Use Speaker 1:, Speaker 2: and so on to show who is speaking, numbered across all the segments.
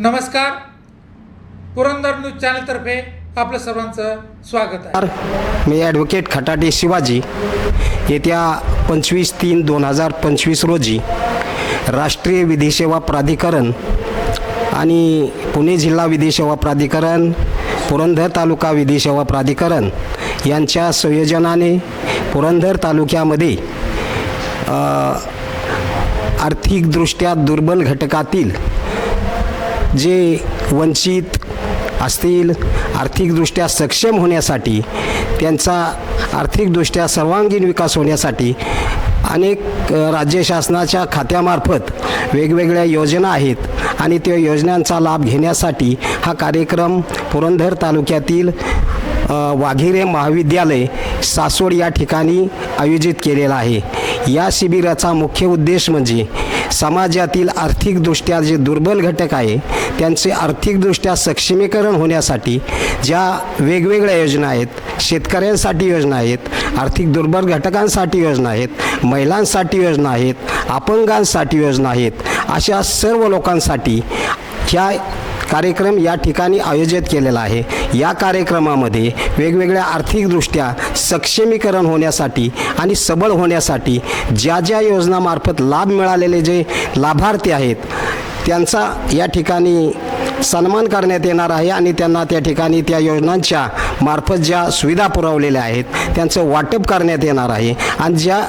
Speaker 1: नमस्कार. पुरंदर न्यूज चॅनलतर्फे आपलं सर्वांचं स्वागत आहे.
Speaker 2: मी ॲडव्होकेट खटाटे शिवाजी. येत्या पंचवीस तीन दोन हजार पंचवीस रोजी राष्ट्रीय विधी सेवा प्राधिकरण आणि पुणे जिल्हा विधी सेवा प्राधिकरण पुरंदर तालुका विधी सेवा प्राधिकरण यांच्या संयोजनाने पुरंदर तालुक्यामध्ये आर्थिकदृष्ट्या दुर्बल घटकातील जे वंचित असतील आर्थिकदृष्ट्या सक्षम होण्यासाठी त्यांचा आर्थिकदृष्ट्या सर्वांगीण विकास होण्यासाठी अनेक राज्य शासनाच्या खात्यामार्फत वेगवेगळ्या योजना आहेत आणि त्या योजनांचा लाभ घेण्यासाठी हा कार्यक्रम पुरंदर तालुक्यातील वाघिरे महाविद्यालय सासोड या ठिकाणी आयोजित केलेला आहे. या शिबिराचा मुख्य उद्देश म्हणजे समाजातील आर्थिकदृष्ट्या जे दुर्बल घटक आहे त्यांचे आर्थिकदृष्ट्या सक्षमीकरण होण्यासाठी ज्या वेगवेगळ्या योजना आहेत शेतकऱ्यांसाठी योजना आहेत आर्थिक दुर्बल घटकांसाठी योजना आहेत महिलांसाठी योजना आहेत अपंगांसाठी योजना आहेत अशा सर्व लोकांसाठी ह्या कार्यक्रम या ठिकाणी आयोजित केलेला आहे. या कार्यक्रमामध्ये वेगवेगळ्या आर्थिकदृष्ट्या सक्षमीकरण होण्यासाठी आणि सबळ होण्यासाठी ज्या ज्या योजनामार्फत लाभ मिळालेले जे लाभार्थी आहेत त्यांचा या ठिकाणी सन्मान करण्यात येणार आहे आणि त्यांना त्या ठिकाणी त्या योजनांच्या मार्फत ज्या सुविधा पुरवलेल्या आहेत त्यांचं वाटप करण्यात येणार आहे. आणि ज्या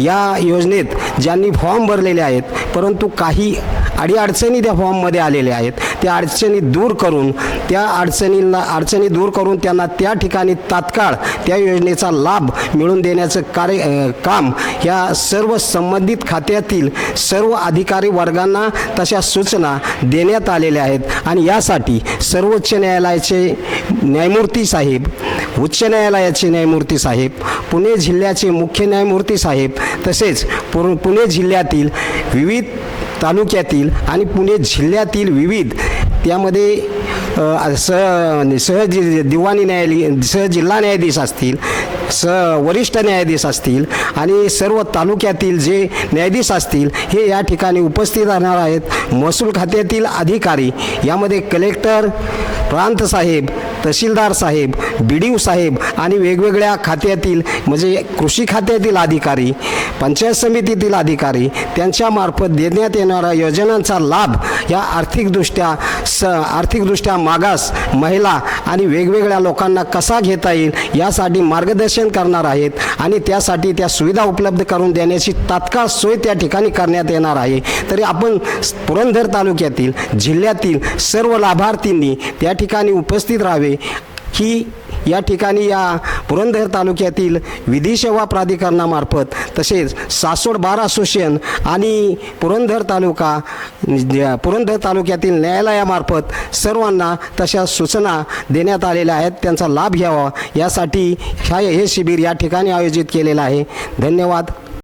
Speaker 2: या योजनेत ज्यांनी फॉर्म भरलेले आहेत परंतु काही अडीअडचणी त्या फॉर्ममध्ये आलेल्या आहेत. त्या अडचणी दूर करून त्या अडचणींना अडचणी दूर करून त्यांना त्या ठिकाणी तात्काळ त्या योजनेचा लाभ मिळवून देण्याचं कार्य काम या सर्व संबंधित खात्यातील सर्व अधिकारी वर्गांना तशा सूचना देण्यात आलेल्या आहेत. आणि यासाठी सर्वोच्च न्यायालयाचे न्यायमूर्ती साहेब उच्च न्यायालयाचे न्यायमूर्ती साहेब पुणे जिल्ह्याचे मुख्य न्यायमूर्ती साहेब तसेच पुर पुणे जिल्ह्यातील विविध तालुक्यातील आणि पुणे जिल्ह्यातील विविध. त्यामध्ये सह सहज दिवाणी न्यायालय सह जिल्हा न्यायाधीश असतील स वरिष्ठ न्यायाधीश असतील आणि सर्व तालुक्यातील जे न्यायाधीश असतील हे या ठिकाणी उपस्थित राहणार आहेत. महसूल खात्यातील अधिकारी यामध्ये कलेक्टर प्रांत साहेब तहसीलदार साहेब बी डी ओ साहेब आणि वेगवेगळ्या खात्यातील म्हणजे कृषी खात्यातील अधिकारी पंचायत समितीतील अधिकारी त्यांच्यामार्फत देण्यात येणाऱ्या योजनांचा लाभ या आर्थिकदृष्ट्या स आर्थिकदृष्ट्या मागास महिला आणि वेगवेगळ्या लोकांना कसा घेता येईल यासाठी मार्गदर्शन करणार आहेत आणि त्यासाठी त्या सुविधा उपलब्ध करून देण्याची तात्काळ सोय त्या ठिकाणी करण्यात येणार आहे. तरी आपण पुरंदर तालुक्यातील जिल्ह्यातील सर्व लाभार्थींनी त्या ठिकाणी उपस्थित राहावे. ही या ठिकाणी या पुरंदर तालुक्यातील विधी सेवा प्राधिकरणामार्फत तसेच सासोड बार असोसिएशन आणि पुरंदर तालुका ज- पुरंदर तालुक्यातील न्यायालयामार्फत सर्वांना तशा सूचना देण्यात आलेल्या आहेत. त्यांचा लाभ घ्यावा. यासाठी ह्या हे शिबिर या ठिकाणी आयोजित केलेलं आहे. धन्यवाद.